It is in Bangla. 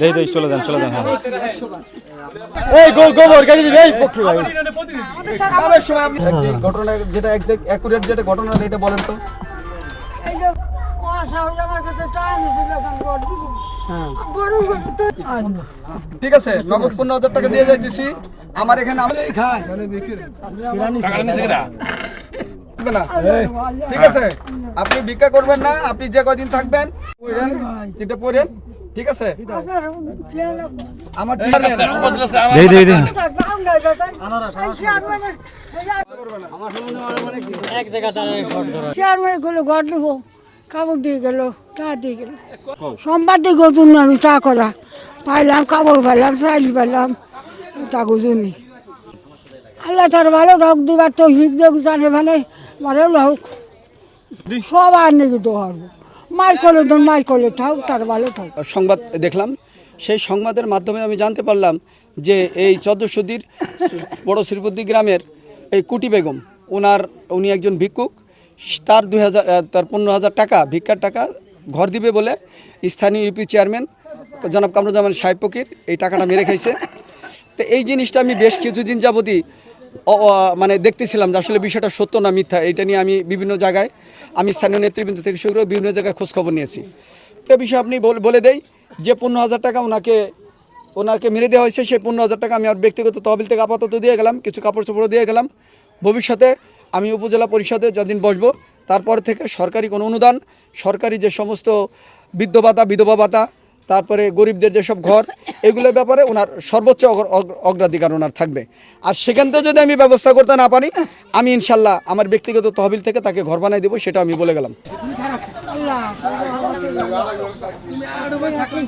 দেই দেই চলে যান চলে যান হ্যাঁ। এই গো গোবর গাড়ি দিবে এই পক্ষে ভাই। ঘটনা যেটা অ্যাকুরেট যেটা ঘটনা এটা বলেন তো। এই যে অসাহস আমার কাছে টাকা নিয়েছিল এখন গড় দিব? গরু তো ঠিক আছে নগদ পনেরো হাজার টাকা দিয়ে যাইতেছি। আমার এখানে খায় না। ঠিক আছে আপনি ভিক্ষা করবেন না আপনি যে কদিন থাকবেন এটা পড়েন। ঠিক আছে? আমার ঠিক আছে দেই দেই দেই চেয়ারম্যানগুলো ঘর দিব কাপড় দিয়ে গেল টা দিয়ে গেল। সোমবার দিয়ে গতুন আমি চা করা। পাইলাম কাপড় পাইলাম চাইলি পাইলাম তা গুজুনি আল্লাহ তার ভালো হোক দিবার তো হিক দেখ জানে মানে ভালো হোক সব আর নাকি তো পারব মার করলে তো মার তার ভালো থাক। সংবাদ দেখলাম। সেই সংবাদের মাধ্যমে আমি জানতে পারলাম যে এই চোদ্দশোদির বড় শ্রীপতি গ্রামের এই কুটি বেগম, ওনার, উনি একজন ভিক্ষুক, তার দুই হাজার তার পনেরো হাজার টাকা, ভিক্ষার টাকা ঘর দিবে বলে স্থানীয় ইউপি চেয়ারম্যান জনাব কামরুজ্জামান সাহেব ফকির এই টাকাটা মেরে খাইছে। তো এই জিনিসটা আমি বেশ কিছুদিন অ- মানে দেখতেছিলাম যে আসলে বিষয়টা সত্য না মিথ্যা, এটা নিয়ে আমি বিভিন্ন জায়গায়, আমি স্থানীয় নেতৃবৃন্দ থেকে শুরু বিভিন্ন জায়গায় খোঁজখবর নিয়েছি। তো বিষয়ে আপনি বলে দেই যে পনেরো হাজার টাকা ওনাকে ওনাকে মেরে দেওয়া হয়েছে, সেই পনেরো হাজার টাকা আমি আর ব্যক্তিগত তহবিল থেকে আপাতত দিয়ে গেলাম, কিছু কাপড় চোপড় দিয়ে গেলাম। ভবিষ্যতে আমি উপজেলা পরিষদে যদিন বসবো, তারপর থেকে সরকারি কোনো অনুদান, সরকারি যে সমস্ত বৃদ্ধ ভাতা, বিধবা ভাতা তারপরে গরিবদের যেসব ঘর, এগুলোর ব্যাপারে ওনার সর্বোচ্চ অগ্র- অগ্র- অগ্রাধিকার ওনার থাকবে। আর সেখান যদি আমি ব্যবস্থা করতে না পারি, আমি ইনশাল্লাহ আমার ব্যক্তিগত তহবিল থেকে তাকে ঘর বানাই দেবো, সেটা আমি বলে গেলাম।